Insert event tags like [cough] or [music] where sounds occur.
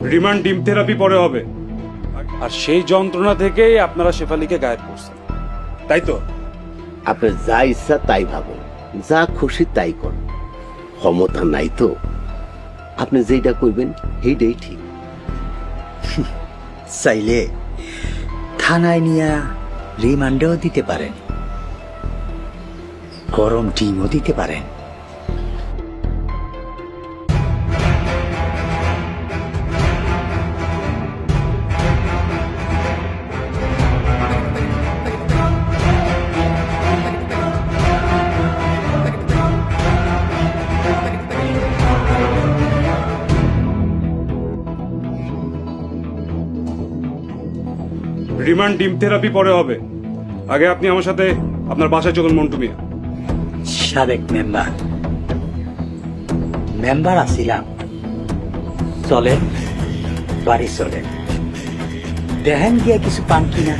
Remand ডিম therapy পরে হবে। আর সেই যন্ত্রণা থেকেই আপনারা শেফালিকে গায়েব করছেন। তাই তো? আপনার যা ইচ্ছা তাই ভাবুন যা খুশি তাই কর ক্ষমতা নাই তো। আপনি যেটা করবেন সেইটাই ঠিক। [laughs] চাইলে থানায় নিয়ে রিমান্ডেও দিতে পারেন গরম ডিমও দিতে পারেন। রিমান্ড ডিম থেরাপি পরে হবে। আগে আপনি আমার সাথে আপনার বাসায় চলুন, মন্টু মিয়া। সাবেক মেম্বার। মেম্বার আসিলাম চলে বাড়ি চলে দেখেন গিয়া কিছু পান কিনা।